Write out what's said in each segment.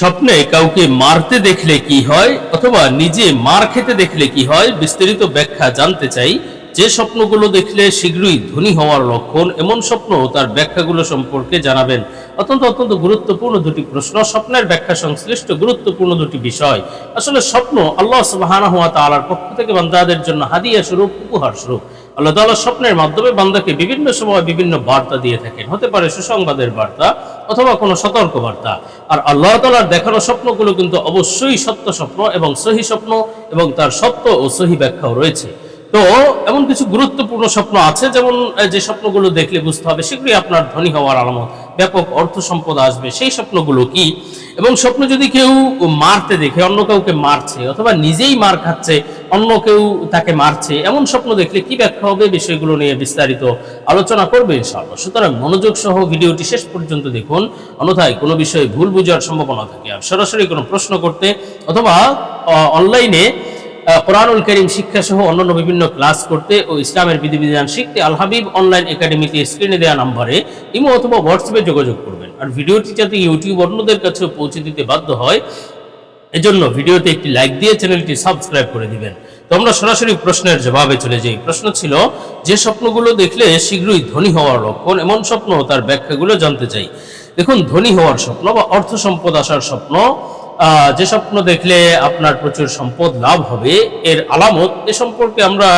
স্বপ্নে কাউকে মারতে দেখলে কি হয় অথবা নিজে মার খেতে দেখলে কি হয় বিস্তারিত ব্যাখ্যা জানতে চাই। যে স্বপ্নগুলো দেখলে শীঘ্রই ধনী হওয়ার লক্ষণ, এমন স্বপ্ন তার ব্যাখ্যাগুলো সম্পর্কে জানাবেন। অত্যন্ত অত্যন্ত গুরুত্বপূর্ণ দুটি প্রশ্ন। স্বপ্নের ব্যাখ্যা সংশ্লিষ্ট গুরুত্বপূর্ণ দুটি বিষয়। আসলে স্বপ্ন আল্লাহ সুবহানাহু ওয়া তাআলার পক্ষ থেকে বান্দাদের জন্য হাদিয়া স্বরূপ, উপহার স্বরূপ। আল্লাহ তাআলা স্বপ্নের মাধ্যমে বান্দাকে বিভিন্ন সময় বিভিন্ন বার্তা দিয়ে থাকেন। হতে পারে সুসংবাদের বার্তা অথবা কোনো সতর্ক বার্তা আর আল্লাহ তাআলার দেখানো স্বপ্নগুলো কিন্তু অবশ্যই সত্য স্বপ্ন এবং সহি স্বপ্ন এবং তার সত্য ও সহি ব্যাখ্যাও রয়েছে। তো এমন কিছু গুরুত্বপূর্ণ স্বপ্ন আছে, যেমন যে স্বপ্নগুলো দেখলে বুঝতে হবে, শীঘ্রই আপনার ধনী হওয়ার আলামত। ব্যাপক অর্থ সম্পদ আসবে, সেই স্বপ্নগুলো কি? এবং স্বপ্ন যদি কেউ মারতে দেখে, অন্য কাউকে মারছে, অথবা নিজেই মার খাচ্ছে, অন্য কেউ তাকে মারছে, এমন স্বপ্ন দেখলে কি ব্যাখ্যা হবে? বিষয়গুলো নিয়ে বিস্তারিত আলোচনা করবে ইনশাআল্লাহ। সুতরাং মনোযোগ সহ ভিডিওটি শেষ পর্যন্ত দেখুন। অন্যথায় কোনো বিষয়ে ভুল বোঝার সম্ভাবনা থাকে। আর সরাসরি কোনো প্রশ্ন করতে অথবা অনলাইনে কোরআনুল করিম শিক্ষা সহ অন্যান্য বিভিন্ন ক্লাস করতে ও ইসলামের বিধিবিধান শিখতে আল হাবিব অনলাইন একাডেমিতে স্ক্রিনে দেওয়া নম্বরে ইমো অথবা হোয়াটসঅ্যাপে যোগাযোগ করবেন। আর ভিডিওটি যাতে ইউটিউব অন্যদের কাছেও পৌঁছে দিতে বাধ্য হয়, এজন্য ভিডিওতে একটি লাইক দিয়ে চ্যানেলটি সাবস্ক্রাইব করে দিবেন। তো আমরা সরাসরি প্রশ্নের জবাবে চলে যাই। প্রশ্ন ছিল, যে স্বপ্নগুলো দেখলে শীঘ্রই ধনী হওয়ার লক্ষণ, এমন স্বপ্ন তার ব্যাখ্যাগুলো জানতে চাই। দেখুন, ধনী হওয়ার স্বপ্ন বা অর্থ সম্পদ আসার স্বপ্ন যে স্বপ্ন দেখলে আপনার প্রচুর সম্পদ লাভ হবে, এর আলামত এ সম্পর্কে আমরা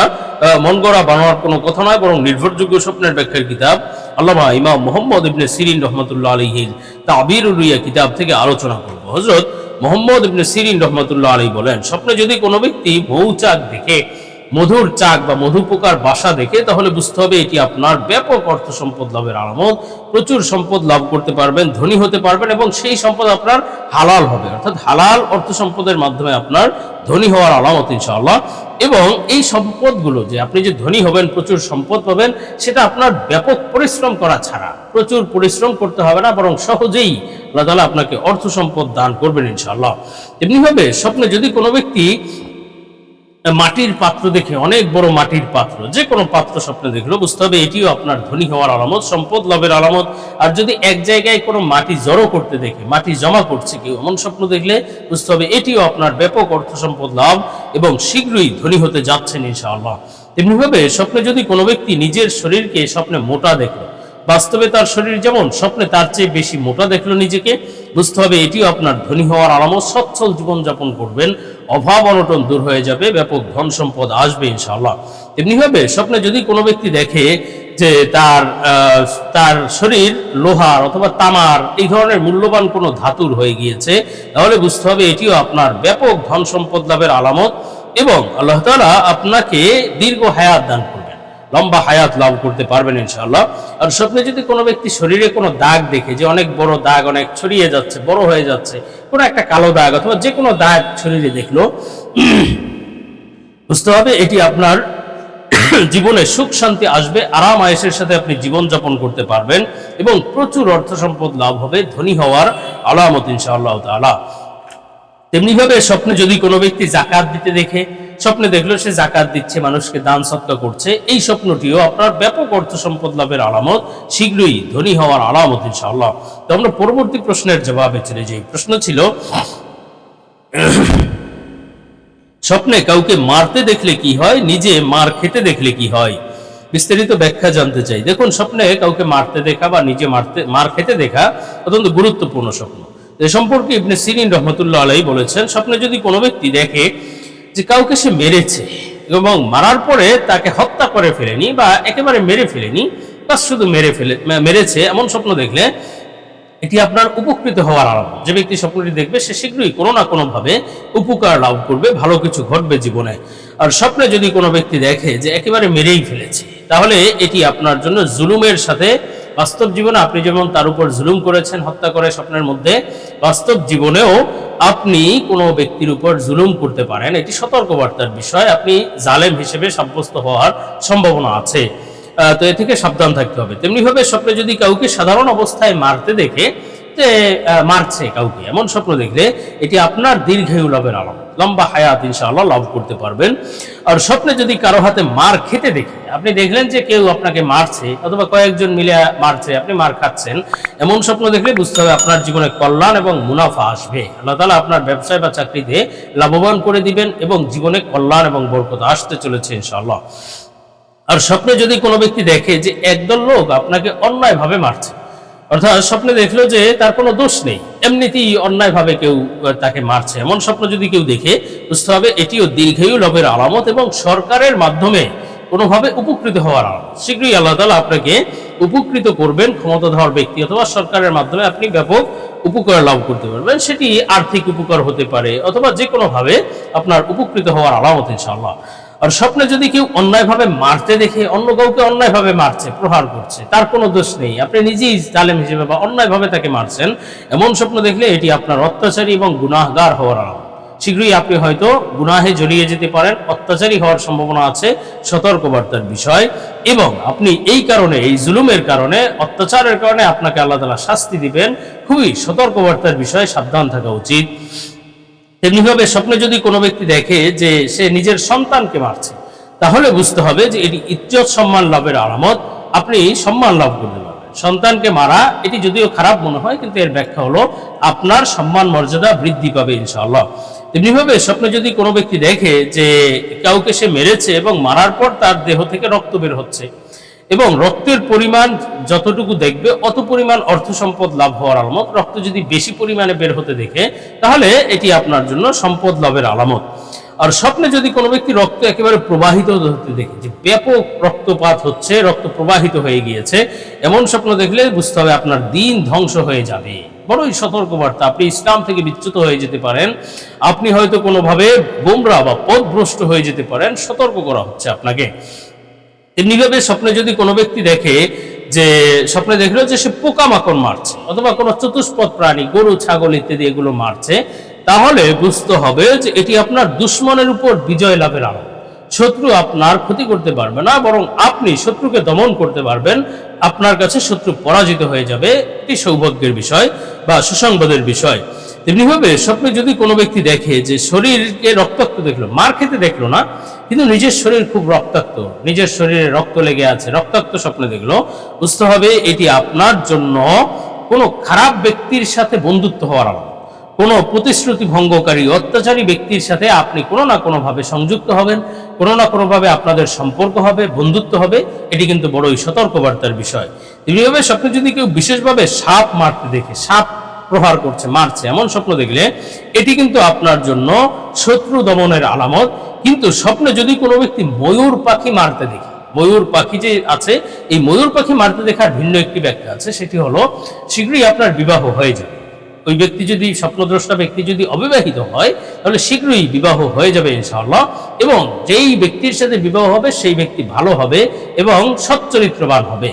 মন গড়া বানানোর কোনো কথা নয়, বরং নির্ভরযোগ্য স্বপ্নের ব্যাখ্যার কিতাব আল্লামা ইমাম মোহাম্মদ ইবনে সিরিন রহমতুল্লাহ আলহির তাবির উরিয়া কিতাব থেকে আলোচনা করব। হজরত মোহাম্মদ ইবনে সিরিন রহমতুল্লাহ আলী বলেন, স্বপ্নে যদি কোনো ব্যক্তি মৌচাক দেখে মধুর চাক বা মধু পোকার বাসা দেখে তাহলে বুঝতে হবে এটি আপনার ব্যাপক অর্থ সম্পদ লাভের আলামত প্রচুর সম্পদ লাভ করতে পারবেন, ধনী হতে পারবেন এবং সেই সম্পদ আপনার হালাল হবে। অর্থাৎ হালাল অর্থ সম্পদের মাধ্যমে আপনার ধনী হওয়ার আলামত ইনশাআল্লাহ। এবং এই সম্পদগুলো যে আপনি যে ধনী হবেন, প্রচুর সম্পদ পাবেন, সেটা আপনার ব্যাপক পরিশ্রম করা ছাড়া। প্রচুর পরিশ্রম করতে হবে না, বরং সহজেই আল্লাহ তাআলা আপনাকে অর্থ সম্পদ দান করবেন ইনশাআল্লাহ। এমনিভাবে স্বপ্নে যদি কোনো ব্যক্তি মাটির পাত্র দেখে, অনেক বড় মাটির পাত্র যে কোনো পাত্র স্বপ্নে দেখল, বুঝতে হবে এটিও আপনার ধনী হওয়ার আলামত, সম্পদ লাভের আলামত। আর যদি এক জায়গায় কোনো মাটি জড়ো করতে দেখে, মাটি জমা করছে কেউ, এমন স্বপ্ন দেখলে বুঝতে হবে এটিও আপনার ব্যাপক অর্থ সম্পদ লাভ এবং শীঘ্রই ধনী হতে যাচ্ছেন ইনশাআল্লাহ। তেমনিভাবে স্বপ্নে যদি কোনো ব্যক্তি নিজের শরীরকে স্বপ্নে মোটা দেখল বাস্তবে তার শরীর যেমন স্বপ্নে তার চেয়ে বেশি মোটা দেখল নিজেকে, বুঝতে হবে এটিও আপনার ধনী হওয়ার আলামত, সচ্ছল জীবনযাপন করবেন, অভাব অনটন দূর হয়ে যাবে, ব্যাপক ধন সম্পদ আসবে ইনশাআল্লাহ। তেমনিভাবে স্বপ্নে যদি কোনো ব্যক্তি দেখে যে তার তার শরীর লোহার অথবা তামার এই ধরনের মূল্যবান কোনো ধাতুর হয়ে গিয়েছে, তাহলে বুঝতে হবে এটিও আপনার ব্যাপক ধন সম্পদ লাভের আলামত এবং আল্লাহ তাআলা আপনাকে দীর্ঘ হায়াত দান করবেন লম্বা হায়াত লাভ করতে পারবেন ইনশাআল্লাহ। আর স্বপ্নে যদি কোনো ব্যক্তি শরীরে কোনো দাগ দেখে যে অনেক বড় দাগ, অনেক ছড়িয়ে যাচ্ছে, বড় হয়ে যাচ্ছে, কোনো একটা কালো দাগ অথবা যে কোনো দাগ শরীরে দেখল, বুঝতে হবে এটি আপনার জীবনে সুখ, শান্তি আসবে, আরাম আয়েসের সাথে আপনি জীবন যাপন করতে পারবেন এবং প্রচুর অর্থ সম্পদ লাভ হবে, ধনী হওয়ার আলামত ইনশাআল্লাহ তাআলা। তেমনিভাবে স্বপ্নে যদি কোনো ব্যক্তি জাকাত দিতে দেখে স্বপ্নে দেখল সে জাকাত দিচ্ছে, মানুষকে দান সৎকা করছে। এই স্বপ্নটিও আপনার ব্যাপক অর্থ সম্পদ লাভের আলামত, শীঘ্রই ধনী হওয়ার আলামত ইনশাআল্লাহ। তো আমরা পরবর্তী প্রশ্নের জবাবে চলে যাই। প্রশ্ন ছিল, স্বপ্নে কাউকে মারতে দেখলে কি হয়, নিজে মার খেতে দেখলে কি হয়? বিস্তারিত ব্যাখ্যা জানতে চাই। দেখুন, স্বপ্নে কাউকে মারতে দেখা বা নিজে মারতে, মার খেতে দেখা অত্যন্ত গুরুত্বপূর্ণ স্বপ্ন। এ সম্পর্কে ইবনে সিরিন রহমতুল্লাহ আলাই বলেছেন, স্বপ্নে যদি কোনো ব্যক্তি দেখে যে কাউকে সে মেরেছে এবং মারার পরে তাকে হত্যা করে ফেলেনি বা একেবারে মেরে ফেলেনি বা শুধু মেরে ফেলে মেরেছে এমন স্বপ্ন দেখলে এটি আপনার উপকৃত হওয়ার আলামত যে ব্যক্তি স্বপ্নটি দেখবে, সে শীঘ্রই কোনো না কোনোভাবে উপকার লাভ করবে, ভালো কিছু ঘটবে জীবনে। আর স্বপ্নে যদি কোনো ব্যক্তি দেখে যে একেবারে মেরেই ফেলেছে, তাহলে এটি আপনার জন্য জুলুমের সাথে বাস্তব জীবনে আপনি যেমন তার উপর জুলুম করেছেন, হত্যা করে স্বপ্নের মধ্যে, বাস্তব জীবনেও আপনি কোনো ব্যক্তির উপর জুলুম করতে পারেন, এটি সতর্কবার্তার বিষয়। আপনি জালেম হিসেবে সাব্যস্ত হওয়ার সম্ভাবনা আছে। তো এ থেকে সাবধান থাকতে হবে। তেমনিভাবে স্বপ্নে যদি কাউকে সাধারণ অবস্থায় মারতে দেখে মারছে কাউকে। এমন স্বপ্ন দেখলে এটি আপনার দীর্ঘায়ু লাভের আলামত লম্বা হায়াত ইনশাআল্লাহ লাভ করতে পারবেন। আর স্বপ্নে যদি কারও হাতে মার খেতে দেখে, আপনি দেখলেন যে কেউ আপনাকে মারছে অথবা কয়েকজন মিলে মারছে, আপনি মার খাচ্ছেন, এমন স্বপ্ন দেখলে বুঝতে হবে আপনার জীবনে কল্যাণ এবং মুনাফা আসবে। আল্লাহ তালা আপনার ব্যবসায় বা চাকরিতে লাভবান করে দিবেন এবং জীবনে কল্যাণ এবং বরকত আসতে চলেছে ইনশাআল্লাহ। আর স্বপ্নে যদি কোনো ব্যক্তি দেখে যে একদল লোক আপনাকে অন্যায়ভাবে মারছে অর্থাৎ স্বপ্নে দেখল যে তার কোনো দোষ নেই। এমনিতেই অন্যায়ভাবে কেউ তাকে মারছে। এমন স্বপ্ন যদি কেউ দেখে, বুঝতে হবে এটিও দীর্ঘায়ু লাভের আলামত এবং সরকারের মাধ্যমে কোনোভাবে উপকৃত হওয়ার আলামত। শীঘ্রই আল্লাহ তালা আপনাকে উপকৃত করবেন ক্ষমতাধর ব্যক্তি অথবা সরকারের মাধ্যমে আপনি ব্যাপক উপকার লাভ করতে পারবেন। সেটি আর্থিক উপকার হতে পারে অথবা যে কোনোভাবে আপনার উপকৃত হওয়ার আলামত ইনশাআল্লাহ। আর স্বপ্নে যদি কেউ অন্যায়ভাবে মারতে দেখে, অন্য কাউকে অন্যায়ভাবে মারছে, প্রহার করছে, তার কোনো দোষ নেই। আপনি নিজেই জালেম হিসেবে বা অন্যায়ভাবে তাকে মারছেন, এমন স্বপ্ন দেখলে এটি আপনার অত্যাচারী এবং গুনাহগার হওয়ার আলামত শীঘ্রই আপনি হয়তো গুনাহে জড়িয়ে যেতে পারেন, অত্যাচারী হওয়ার সম্ভাবনা আছে, সতর্কবার্তার বিষয়, এবং আপনি এই কারণে, এই জুলুমের কারণে, অত্যাচারের কারণে আপনাকে আল্লাহ তালা শাস্তি দিবেন। খুবই সতর্কবার্তার বিষয়ে, সাবধান থাকা উচিত। তেমনিভাবে স্বপ্নে যদি কোনো ব্যক্তি দেখে যে সে নিজের সন্তানকে মারছে, তাহলে বুঝতে হবে যে এটি ইজ্জত সম্মান লাভের আলামত। আপনি সম্মান লাভ করতে পারবেন। সন্তানকে মারা, এটি যদিও খারাপ মনে হয়, কিন্তু এর ব্যাখ্যা হলো আপনার সম্মান মর্যাদা বৃদ্ধি পাবে ইনশাআল্লাহ। তেমনিভাবে স্বপ্নে যদি কোনো ব্যক্তি দেখে যে কাউকে সে মেরেছে এবং মারার পর তার দেহ থেকে রক্ত বের হচ্ছে এবং রক্তের পরিমাণ যতটুকু দেখবে, অত পরিমাণ অর্থ সম্পদ লাভ হওয়ার আলামত। রক্ত যদি বেশি পরিমাণে বের হতে দেখে, তাহলে এটি আপনার জন্য সম্পদ লাভের আলামত। আর স্বপ্নে যদি কোনো ব্যক্তি রক্ত একেবারে প্রবাহিত হতে দেখে, যে ব্যাপক রক্তপাত হচ্ছে, রক্ত প্রবাহিত হয়ে গিয়েছে, এমন স্বপ্ন দেখলে বুঝতে হবে আপনার দিন ধ্বংস হয়ে যাবে। বড়ই সতর্কবার্তা, আপনি ইসলাম থেকে বিচ্যুত হয়ে যেতে পারেন। আপনি হয়তো কোনোভাবে গোমরা বা পথভ্রষ্ট হয়ে যেতে পারেন। সতর্ক করা হচ্ছে আপনাকে। এমনিভাবে স্বপ্নে যদি কোনো ব্যক্তি দেখে যে, স্বপ্নে দেখল যে সে পোকামাকড় মারছে, অথবা কোনো চতুষ্পদ প্রাণী, গরু, ছাগল ইত্যাদি এগুলো মারছে, তাহলে বুঝতে হবে যে এটি আপনার দুশ্মনের উপর বিজয় লাভের আলো শত্রু আপনার ক্ষতি করতে পারবে না, বরং আপনি শত্রুকে দমন করতে পারবেন, আপনার কাছে শত্রু পরাজিত হয়ে যাবে, এটি সৌভাগ্যের বিষয় বা সুসংবাদের বিষয়। তেমনিভাবে স্বপ্নে যদি কোনো ব্যক্তি দেখে যে শরীরকে রক্তাক্ত দেখল, মার খেতে দেখল না, কিন্তু নিজের শরীর খুব রক্তাক্ত, নিজের শরীরে রক্ত লেগে আছে, রক্তাক্ত স্বপ্নে দেখল, বুঝতে হবে এটি আপনার জন্য কোনো খারাপ ব্যক্তির সাথে বন্ধুত্ব হওয়ার আলাদা। কোনো প্রতিশ্রুতি ভঙ্গকারী অত্যাচারী ব্যক্তির সাথে আপনি কোনো না কোনোভাবে সংযুক্ত হবেন, কোনো না কোনোভাবে আপনাদের সম্পর্ক হবে, বন্ধুত্ব হবে, এটি কিন্তু বড়ই সতর্কবার্তার বিষয়। তেমনিভাবে স্বপ্নে যদি কেউ বিশেষভাবে সাপ মারতে দেখে, সাপ প্রহার করছে, মারছে। এমন স্বপ্ন দেখলে এটি কিন্তু আপনার জন্য শত্রু দমনের আলামত। কিন্তু স্বপ্নে যদি কোনো ব্যক্তি ময়ূর পাখি মারতে দেখে, ময়ূর পাখি যে আছে, এই ময়ূর পাখি মারতে দেখার ভিন্ন একটি ব্যাখ্যা আছে, সেটি হলো শীঘ্রই আপনার বিবাহ হয়ে যাবে। ওই ব্যক্তি যদি, স্বপ্নদ্রষ্টা ব্যক্তি যদি অবিবাহিত হয়, তাহলে শীঘ্রই বিবাহ হয়ে যাবে ইনশাআল্লাহ। এবং যেই ব্যক্তির সাথে বিবাহ হবে, সেই ব্যক্তি ভালো হবে এবং সচ্চরিত্রবান হবে।